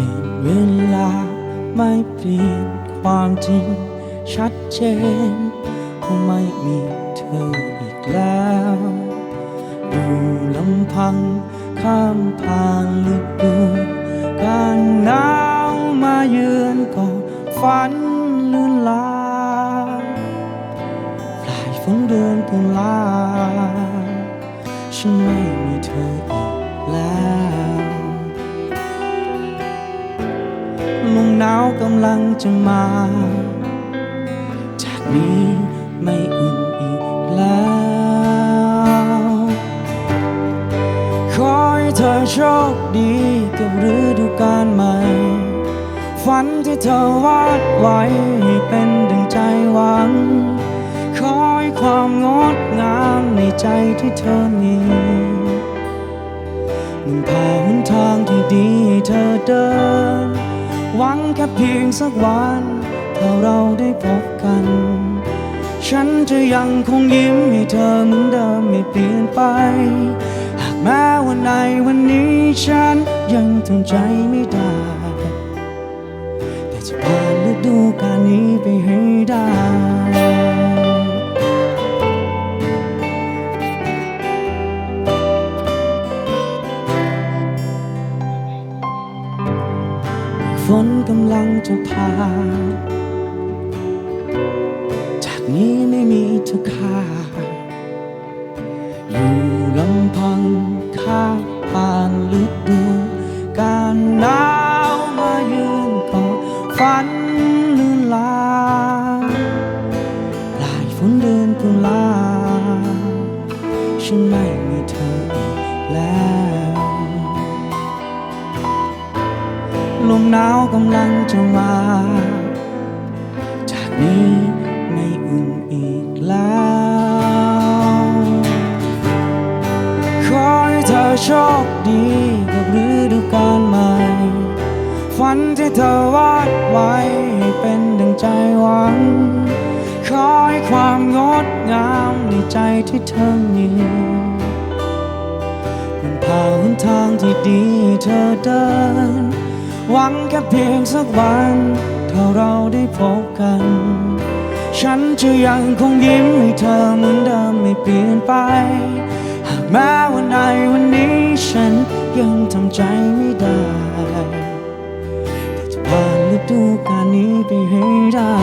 ียนเวลาไม่เปลี่ยนความจริงชัดเจนคงไม่มีเธออีกแล้วอยู่ลำพังข้ามผ่านลึกดูการหนาวมาเยือนก่อนฝันลืนลาปลายฝนเดือนตุลาฉันไม่มีเธอำลังจะมา จากนี้ไม่อุ่นอีกแล้ว ขอให้เธอโชคดีกับฤดูกาลใหม่ ฝันที่เธอวาดไว้ให้เป็นดังใจหวัง ขอให้ความงดงามในใจที่เธอมีมันพาหนทางที่ดีให้เธอเดิน หวังแค่เพียงสักวัน ถ้าเราได้พบกัน ฉันจะยังคงยิ้มให้เธอเหมือนเดิมไม่เปลี่ยนไป หากแม้วันในวันนี้ฉันยังทำใจไม่ได้ แต่จะผ่านฤดูกาลนี้ไปให้ ฝนกำลังจะผ่าจากนี้ไม่มีเธอค่า อยู่ลำพังข้าผ่านฤดูการหนาวมายืนกอนฝันเลือนลาปลายฝนเดือนตุลาฉันไม่มีเธออีกแล้ว ลมหนาวกำลังจะมา จากนี้ไม่อุ่นอีกแล้ว ขอให้เธอโชคดีกับฤดูกาลใหม่ ฝันที่เธอวาดไว้ให้เป็นดังใจหวัง ขอให้ความงดงามในใจที่เธอมีมันพาหนทางที่ดีเธอเดิน หวังแค่เพียงสักวันถ้าเราได้พบกัน ฉันจะยังคงยิ้มให้เธอเหมือนเดิมไม่เปลี่ยนไป หากแม้วันในวันนี้ฉันยังทำใจไม่ได้แต่จะผ่านฤดูกาลนี้ไปให้ได้